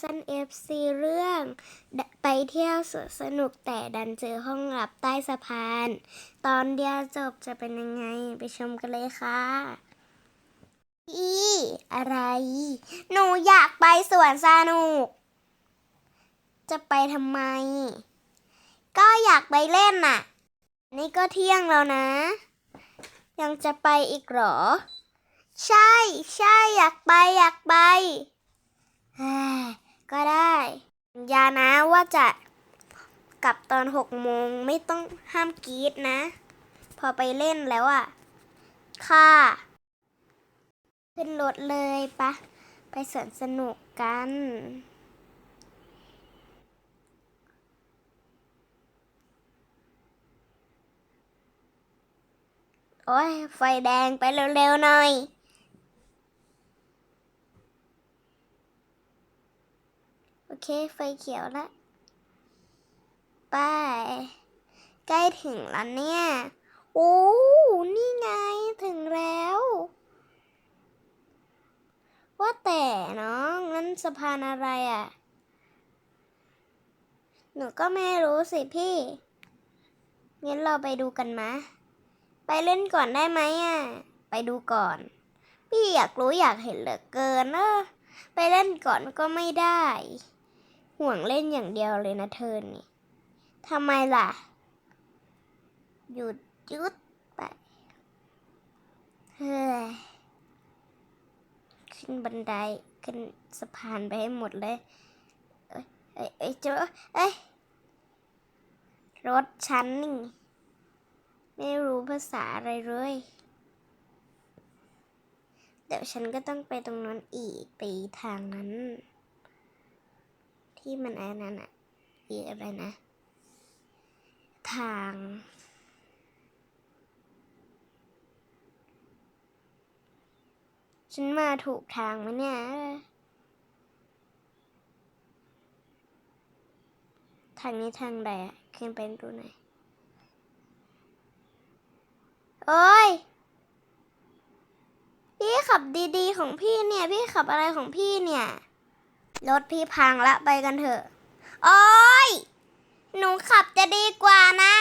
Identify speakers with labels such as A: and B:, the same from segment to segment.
A: ซันเอฟซีเรื่องไปเที่ยวสวนสนุกแต่ดันเจอห้องลับใต้สะพาน ตอนเดียวจบจะเป็นยังไงไปชมกันเลยค่ะ อีอะไร หนูอยากไปสวนสนุก จะไปทำไม ก็อยากไปเล่นน่ะ นี่ก็เที่ยงแล้วนะ ยังจะไปอีกเหรอ ใช่ใช่อยากไปอยากไป ก็ได้สัญญานะว่าจะกลับตอนหกโมงไม่ต้องห้ามกรีดนะ พอไปเล่นแล้วอะ ค่ะ ขึ้นรถเลยปะ ไปสวนสนุกกันโอ้ยไฟแดงไปเร็วๆหน่อย โอ เคไฟเขียวแล้วไปใกล้ถึงแล้วเนี่ย โอ้ นี่ไงถึงแล้ว ว่าแต่น้องนั่นสะพานอะไรอะ หนูก็ไม่รู้สิพี่ งั้นเราไปดูกันมะ ไปเล่นก่อนได้ไหมอะ ไปดูก่อน พี่อยากรู้อยากเห็นเหลือเกินเนอะไปเล่นก่อนก็ไม่ได้ ห่วงเล่นอย่างเดียวเลยนะเธอนี่ทำไมล่ะ หยุดยุดไป เฮ้ย ขึ้นบันได ขึ้นสะพานไปให้หมดเลย เอ้ยเอ้ยเอ้ยเจอเอ้ย รถฉันนี่ ไม่รู้ภาษาอะไรเลย เดี๋ยวฉันก็ต้องไปตรงนั้นอีก ไปทางนั้น ที่มันอะไรนั่นอะอีอะไรนะ ทาง ฉันมาถูกทางไหมเนี่ย ทางนี้ทางใดอะขึ้นไปดูหน่อยโอ้ย พี่ขับดีๆของพี่เนี่ย พี่ขับอะไรของพี่เนี่ย รถพี่พังละไปกันเถอะ โอ้ย หนูขับจะดีกว่านะ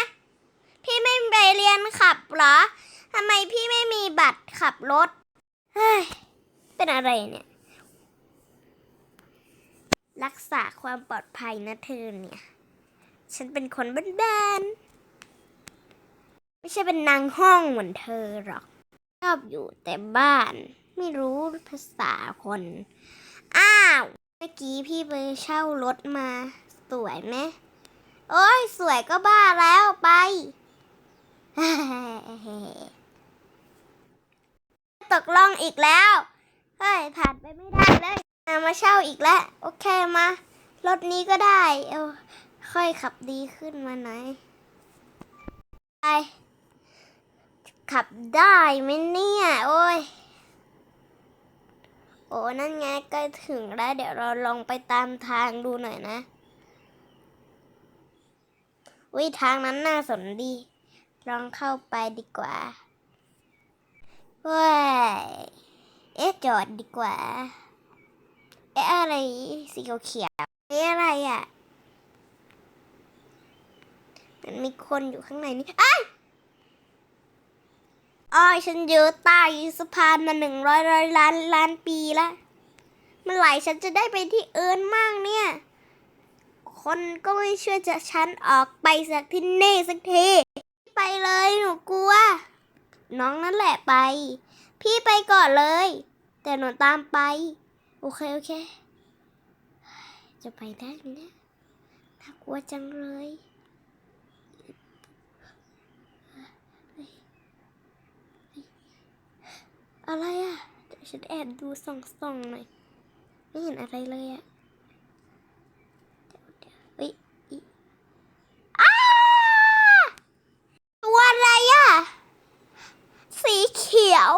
A: พี่ไม่ไปเรียนขับเหรอทำไมพี่ไม่มีบัตรขับรถ เฮ้ย เป็นอะไรเนี่ย รักษาความปลอดภัยนะเธอเนี่ย ฉันเป็นคนบ้านๆ ไม่ใช่เป็นนางห้องเหมือนเธอหรอก ชอบอยู่แต่บ้าน ไม่รู้ภาษาคน อ้าว มื่อกี้พี่ไปเช่ารถมา สวยไหมโอ้ยสวยก็บ้าแล้วไป ตกล่องอีกแล้ว เฮ้ย ผ่านไปไม่ได้เลยมาเช่าอีกแล้ว โอเคมารถนี้ก็ได้ เอาค่อยขับดีขึ้นมาหน่อยไปขับได้ไหมเนี่ย โอ้ย อ้นั่นไงใกล้ถึงแล้ว เดี๋ยวเราลองไปตามทางดูหน่อยนะวิทางนั้นน่าสนดี ลองเข้าไปดีกว่าว้ายเอ๊ะจอดดีกว่า เอ๊ะอะไรสีเขียวเอ๊ะอะไรอะ มันมีคนอยู่ข้างในนี่อ้า อ้อยฉันเยอะตายสะพานมาหนึ่งร้อยร้อยล้านล้านปีละเมื่อไหร่ฉันจะได้ไปที่เอิญมากเนี่ย คนก็ไม่เชื่อจะฉันออกไปสักที่นี่สักทีไปเลยหนูกลัว น้องนั่นแหละไป พี่ไปก่อนเลย แต่หนูตามไป โอเคโอเค จะไปได้ไหมเนี่ยน่ากลัวจังเลย อะไรอะเดี๋ยวฉันแอบดูส่องๆหน่อย ไม่เห็นอะไรเลยอะเดี๋ยวเดี๋ยวเฮ้ยอีอ้าตัวอะไรอะ สีเขียว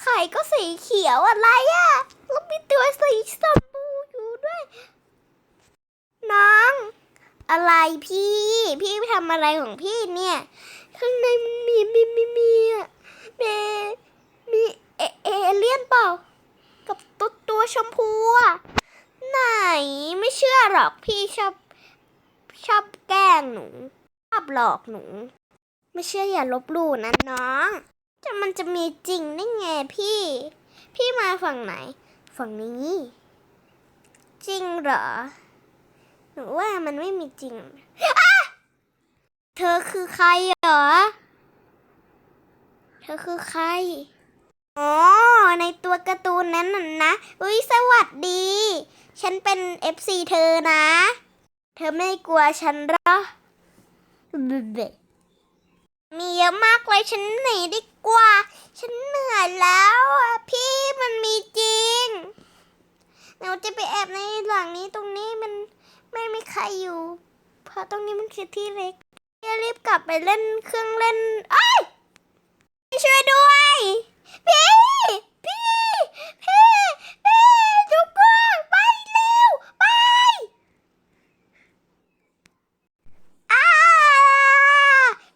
A: ไข่ก็สีเขียวอะไรอะ แล้วมีตัวสีชมพูอยู่ด้วย น้อง อะไรพี่ พี่ทำอะไรของพี่เนี่ย ข้างในมันมีมีมีมีอะเมมี เอเลี่ยนเปล่า กับตัวตัวชมพูอะไหนไม่เชื่อหรอกพี่ชอบชอบแกล้งหนูชอบหลอกหนู ไม่เชื่ออย่าลบหลู่นะน้องจะมันจะมีจริงได้ไงพี่ พี่มาฝั่งไหน ฝั่งนี้ จริงเหรอ หนูว่ามันไม่มีจริงอะเธอคือใครเหรอ เธอคือใคร อ๋อ ในตัวการ์ตูนนั้นน่ะนะ อุ้ยสวัสดี ฉันเป็น FC เธอนะ เธอไม่กลัวฉันหรอเบะมีเยอะมากเลยฉันหนีดีกว่า ฉันเหนื่อยแล้วพี่มันมีจริงหนูจะไปแอบในหลังนี้ตรงนี้มันไม่มีใครอยู่ เพราะตรงนี้มันคือที่เล็กอย่ารีบกลับไปเล่นเครื่องเล่นเอ้ยช่วยด้วย พี่พี่พี่พี่ทุกคนไปเร็วไปอ้า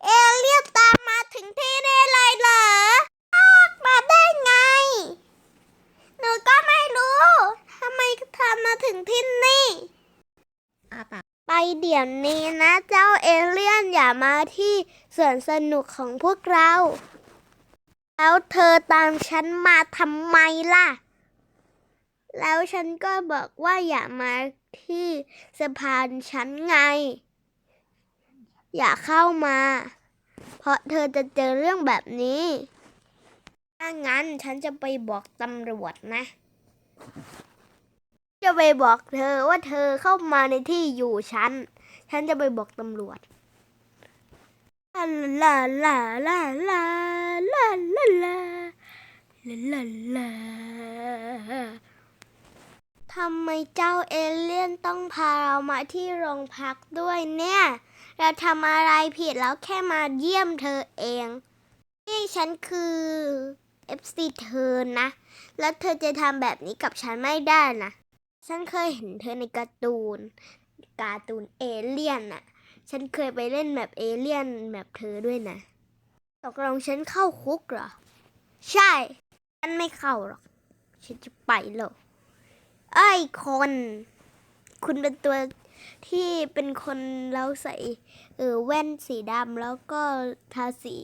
A: เอเลี่ยนตามมาถึงที่นี่เลยเหรออ้าวมาได้ไง หนูก็ไม่รู้ทำไมทำมาถึงที่นี่ ไปเดี๋ยวนี้นะเจ้าเอเลี่ยนอย่ามาที่สวนสนุกของพวกเรา แล้วเธอตามฉันมาทำไมล่ะ แล้วฉันก็บอกว่าอย่ามาที่สะพานฉันไง อย่าเข้ามา เพราะเธอจะเจอเรื่องแบบนี้ ถ้างั้นฉันจะไปบอกตำรวจนะ จะไปบอกเธอว่าเธอเข้ามาในที่อยู่ฉัน ฉันจะไปบอกตำรวจ ลาลาลาลาลาลาลาลาลาลาทำไมเจ้าเอเลี่ยนต้องพาเรามาที่โรงพักด้วยเนี่ย เราทำอะไรผิดแล้วแค่มาเยี่ยมเธอเอง นี่ฉันคือ FC เธอนะ แล้วเธอจะทำแบบนี้กับฉันไม่ได้นะ ฉันเคยเห็นเธอในการ์ตูน การ์ตูนเอเลี่ยนน่ะ ฉันเคยไปเล่นแบบเอเลี่ยนแบบเธอด้วยนะตกลงฉันเข้าคุกเหรอ ใช่ ฉันไม่เข้าหรอก ฉันจะไปหรอกไอ้คน คุณเป็นตัวที่เป็นคนแล้วใส่เออแว่นสีดำแล้วก็ทาสี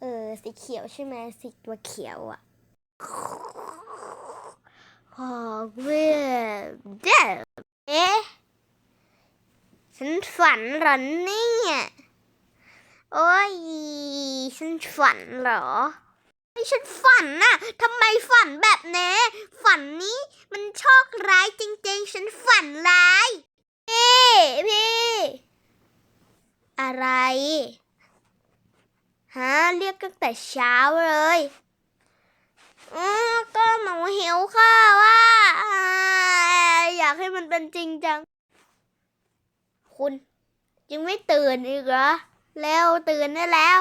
A: เออสีเขียวใช่ไหมสีตัวเขียวอะพอเวเดเอ๊ะ ฉันฝันเหรอเนี่ยโอ้ย ฉันฝันเหรอไม่ฉันฝันน่ะทำไมฝันแบบนี้ฝันนี้มันโชคร้ายจริงๆ ฉันฝันร้ายพี่พี่ อะไรฮะเรียกตั้งแต่เช้าเลยอือก็หนูหิวข้าวว่า อยากให้มันเป็นจริงจัง คุณ ยังไม่ตื่นอีกเหรอแล้วตื่นได้แล้ว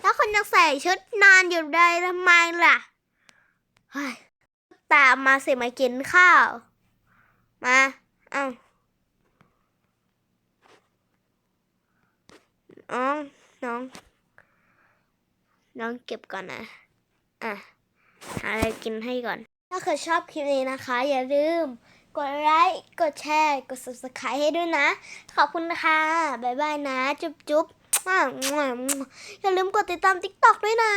A: แล้วคุณยังใส่ชุดนอนอยู่ได้ทำไมล่ะตามมาสิมากินข้าว มาเอ้าน้องน้อง น้องเก็บก่อนนะอะหาอะไรกินให้ก่อน ถ้าใครชอบคลิปนี้นะคะ อย่าลืม กดไลค์ กดแชร์ กด subscribe ให้ด้วยนะ ขอบคุณนะคะบ๊ายบายนะ จุ๊บจุ๊บอย่าลืมกดติดตาม TikTok ด้วยนะ